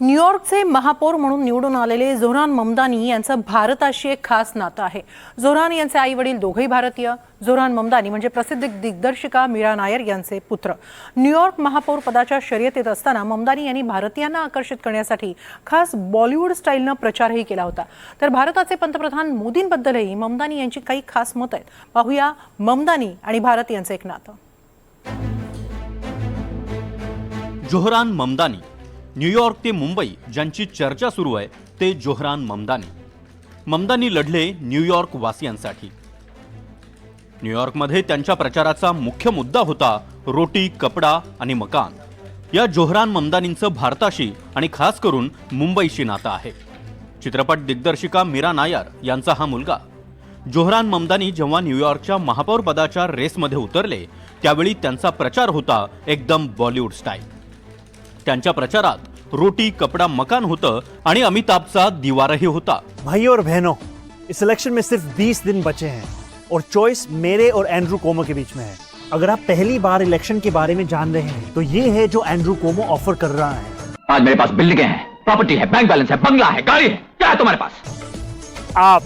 न्यूयॉर्कचे महापौर म्हणून निवडून आलेले झोरान ममदानी यांचं भारताशी एक खास नातं आहे. झोरान यांचे आई वडील दोघेही भारतीय. झोरान ममदानी म्हणजे प्रसिद्ध दिग्दर्शिका मीरा नायर यांचे पुत्र. न्यूयॉर्क महापौर पदाच्या शर्यतीत असताना ममदानी यांनी भारतीयांना आकर्षित करण्यासाठी खास बॉलिवूड स्टाईलनं प्रचारही केला होता. तर भारताचे पंतप्रधान मोदींबद्दलही ममदानी यांची काही खास मत आहेत. पाहूया ममदानी आणि भारत यांचं एक नातं. जोहरान ममदानी न्यूयॉर्क ते मुंबई ज्यांची चर्चा सुरू आहे ते जोहरान ममदानी. ममदानी लढले न्यूयॉर्क वासियांसाठी. न्यूयॉर्कमध्ये त्यांच्या प्रचाराचा मुख्य मुद्दा होता रोटी कपडा आणि मकान. या जोहरान ममदानींचं भारताशी आणि खास करून मुंबईशी नातं आहे. चित्रपट दिग्दर्शिका मीरा नायर यांचा हा मुलगा. जोहरान ममदानी जेव्हा न्यूयॉर्कच्या महापौर पदाच्या रेसमध्ये उतरले त्यावेळी त्यांचा प्रचार होता एकदम बॉलिवूड स्टाईल. त्यांच्या प्रचारात रोटी कपडा मकान होतं आणि अमिताभचा दिवारही होता. भाई और बहनों इस इलेक्शन में सिर्फ़ 20 दिन बचे हैं और चॉइस मेरे और एंड्रू कोमो के बीच में है। अगर आप पहली बार इलेक्शन के बारे में जान रहे हैं तो ये है जो एंड्रू कोमो ऑफ़र कर रहा है। आज मेरे पास बिल्डिंगें हैं प्रॉपर्टी है बैंक बैलेंस है बंगला है गाड़ी है क्या है तुम्हारे पास? आप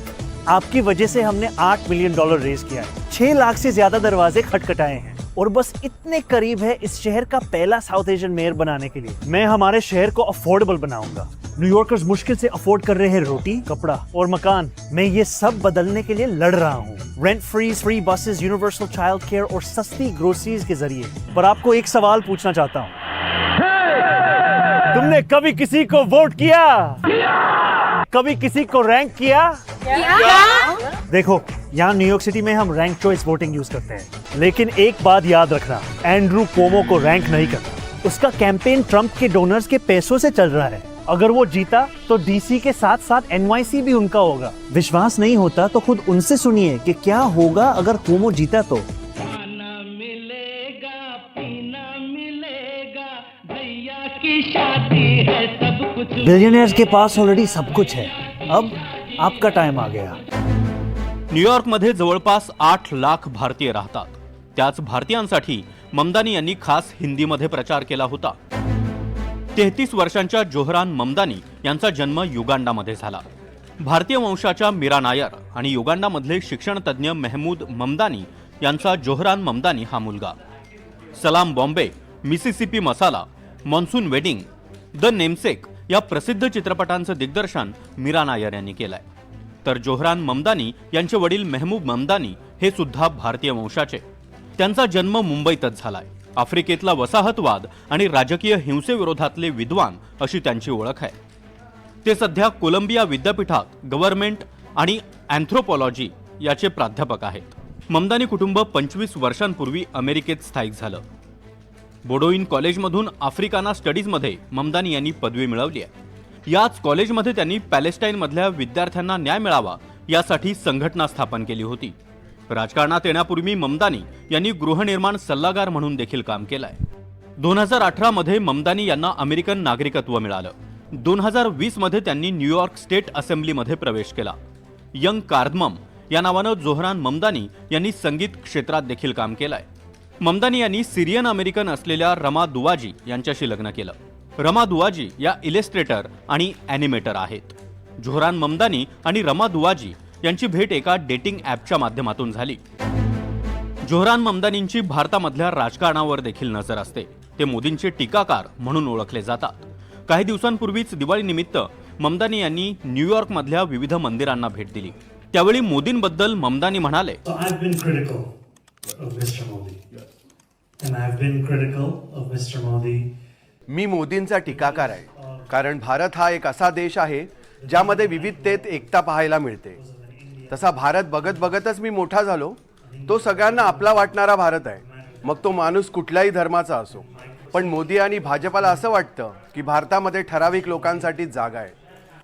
आपकी वजह से हमने आठ मिलियन डॉलर रेज किया है। छह लाख से ज़्यादा दरवाजे खटखटाए हैं। और बस इतने करीब है इस शहर का पहला साउथ एशियन मेयर बनाने के लिए। मैं हमारे शहर को अफोर्डेबल बनाऊँगा। न्यूयॉर्कर्स मुश्किल से अफोर्ड कर रहे हैं रोटी, कपड़ा और मकान। मैं ये सब बदलने के लिए लड़ रहा हूँ। Rent free free buses universal child care और सस्ती ग्रोसरीज के ज़रिए। पर आपको एक सवाल पूछना चाहता हूँ। तुमने कभी किसी को वोट किया? कभी किसी को रैंक किया? देखो यहाँ न्यूयॉर्क सिटी में हम रैंक चॉइस वोटिंग यूज़ करते हैं। लेकिन एक बात याद रखना एंड्रू कोमो को रैंक नहीं करना। उसका कैंपेन ट्रंप के डोनर्स के पैसों से चल रहा है। अगर वो जीता तो डीसी के साथ साथ एनवाईसी भी उनका होगा। विश्वास नहीं होता तो खुद उनसे सुनिए कि क्या होगा अगर कोमो जीता तो। की शादी है सब कुछ। बिलियनर्स के पास ऑलरेडी सब कुछ है। अब आपका टाइम आ गया। न्यूयॉर्कमध्ये जवळपास आठ लाख भारतीय राहतात. त्याच भारतीयांसाठी ममदानी यांनी खास हिंदीमध्ये प्रचार केला होता. तेहतीस वर्षांच्या जोहरान ममदानी यांचा जन्म युगांडामध्ये झाला. भारतीय वंशाच्या मीरा नायर आणि युगांडामधले शिक्षणतज्ज्ञ मेहमूद ममदानी यांचा जोहरान ममदानी हा मुलगा. Salaam Bombay Mississippi masala monsoon wedding the namesake या प्रसिद्ध चित्रपटांचं दिग्दर्शन मीरा नायर यांनी केलंय. तर जोहरान ममदानी यांचे वडील मेहमूब ममदानी हे सुद्धा भारतीय वंशाचे. त्यांचा जन्म मुंबईतच झालाय. आफ्रिकेतला वसाहतवाद आणि राजकीय हिंसेविरोधातले विद्वान अशी त्यांची ओळख आहे. ते सध्या कोलंबिया विद्यापीठात गव्हर्नमेंट आणि अँथ्रोपॉलॉजी याचे प्राध्यापक आहेत. ममदानी कुटुंब पंचवीस वर्षांपूर्वी अमेरिकेत स्थायिक झालं. बोडोईन कॉलेजमधून आफ्रिकाना स्टडीजमध्ये ममदानी यांनी पदवी मिळवली आहे. याच कॉलेजमध्ये त्यांनी पॅलेस्टाईनमधल्या विद्यार्थ्यांना न्याय मिळावा यासाठी संघटना स्थापन केली होती. राजकारणात येण्यापूर्वी ममदानी यांनी गृहनिर्माण सल्लागार म्हणून देखील काम केलंय. दोन हजार अठरामध्ये ममदानी यांना अमेरिकन नागरिकत्व मिळालं. दोन हजार वीसमध्ये त्यांनी न्यूयॉर्क स्टेट असेंब्लीमध्ये प्रवेश केला. यंग कार्दमम या नावानं जोहरान ममदानी यांनी संगीत क्षेत्रात देखील काम केलंय. ममदानी यांनी सिरियन अमेरिकन असलेल्या रमा दुवाजी यांच्याशी लग्न केलं. रमा दुवाजी या इलेस्ट्रेटर आणि ॲनिमेटर आहेत. जोहरान ममदानी आणि रमा दुवाजी यांची भेट एका डेटिंग ॲपच्या माध्यमातून झाली. जोहरान ममदानींची भारतामधल्या राजकारणावर देखील नजर असते. ते मोदींचे टीकाकार म्हणून ओळखले जातात. काही दिवसांपूर्वीच दिवाळीनिमित्त ममदानी यांनी न्यूयॉर्कमधल्या विविध मंदिरांना भेट दिली. त्यावेळी मोदींबद्दल ममदानी म्हणाले Of Mr. Modi. And I've been critical of Mr. Modi. मी मोदींचा टीकाकार आहे. कारण भारत हा एक असा देश आहे ज्यामध्ये विविधतेत एकता पाहायला मिळते. तसा भारत बघत बघतच मी मोठा झालो. तो सगळ्यांना आपला वाटणारा भारत आहे. मग तो माणूस कुठल्याही धर्माचा असो. पण मोदी आणि भाजपाला असं वाटतं की भारतामध्ये ठराविक लोकांसाठी जागा आहे.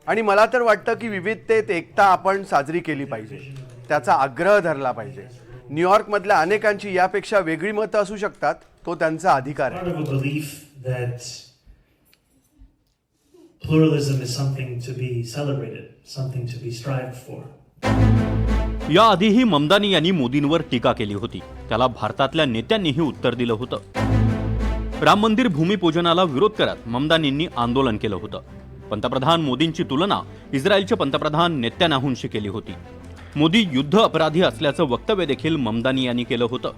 आणि मला तर वाटतं की विविधतेत एकता आपण साजरी केली पाहिजे. त्याचा आग्रह धरला पाहिजे. न्यूयॉर्कमधल्या अनेकांची यापेक्षा वेगळी मतं असू शकतात तो त्यांचा अधिकार आहे. Part of a belief that pluralism is something to be celebrated, something to be strived for. याआधीही ममदानी यांनी मोदींवर टीका केली होती. त्याला भारतातल्या नेत्यांनीही उत्तर दिलं होतं. राम मंदिर भूमिपूजनाला विरोध करत ममदानींनी आंदोलन केलं होतं. पंतप्रधान मोदींची तुलना इस्रायलचे पंतप्रधान नेत्यानाहूंशी केली होती. मोदी युद्ध अपराधी असल्याचं वक्तव्य देखील ममदानी यांनी केलं होतं.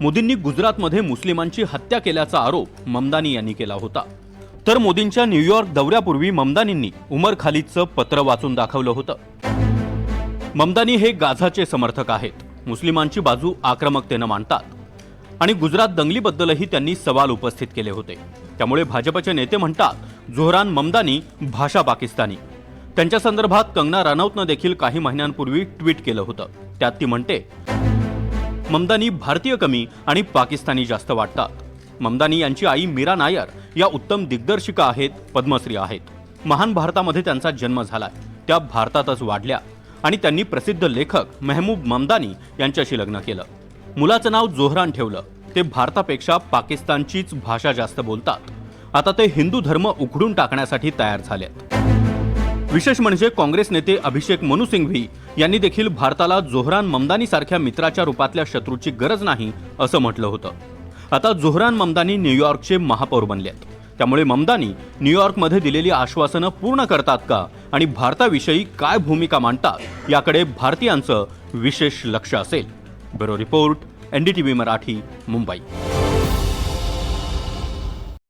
मोदींनी गुजरातमध्ये मुस्लिमांची हत्या केल्याचा आरोप ममदानी यांनी केला होता. तर मोदींच्या न्यूयॉर्क दौऱ्यापूर्वी ममदानींनी उमर खालिदचं पत्र वाचून दाखवलं होतं. ममदानी हे गाझाचे समर्थक आहेत. मुस्लिमांची बाजू आक्रमकतेनं मांडतात. आणि गुजरात दंगलीबद्दलही त्यांनी सवाल उपस्थित केले होते. त्यामुळे भाजपचे नेते म्हणतात जोहरान ममदानी भाषा पाकिस्तानी. त्यांच्या संदर्भात कंगना रानौतनं देखील काही महिन्यांपूर्वी ट्विट केलं होतं. त्यात ती म्हणते ममदानी भारतीय कमी आणि पाकिस्तानी जास्त वाटतात. ममदानी यांची आई मीरा नायर या उत्तम दिग्दर्शिका आहेत पद्मश्री आहेत. महान भारतामध्ये त्यांचा जन्म झालाय. त्या भारतातच वाढल्या आणि त्यांनी प्रसिद्ध लेखक मेहमूब ममदानी यांच्याशी लग्न केलं. मुलाचं नाव जोहरान ठेवलं. ते भारतापेक्षा पाकिस्तानचीच भाषा जास्त बोलतात. आता ते हिंदू धर्म उघडून टाकण्यासाठी तयार झालेत. विशेष म्हणजे काँग्रेस नेते अभिषेक मनु सिंघवी यांनी देखील भारताला जोहरान ममदानी सारख्या मित्राच्या रूपातल्या शत्रूची गरज नाही असं म्हटलं होतं. आता जोहरान ममदानी न्यूयॉर्कचे महापौर बनलेत त्यामुळे ममदानी न्यूयॉर्कमध्ये दिलेली आश्वासनं पूर्ण करतात का आणि भारताविषयी काय भूमिका मांडतात याकडे भारतीयांचं विशेष लक्ष असेल. Bureau report NDTV Marathi Mumbai.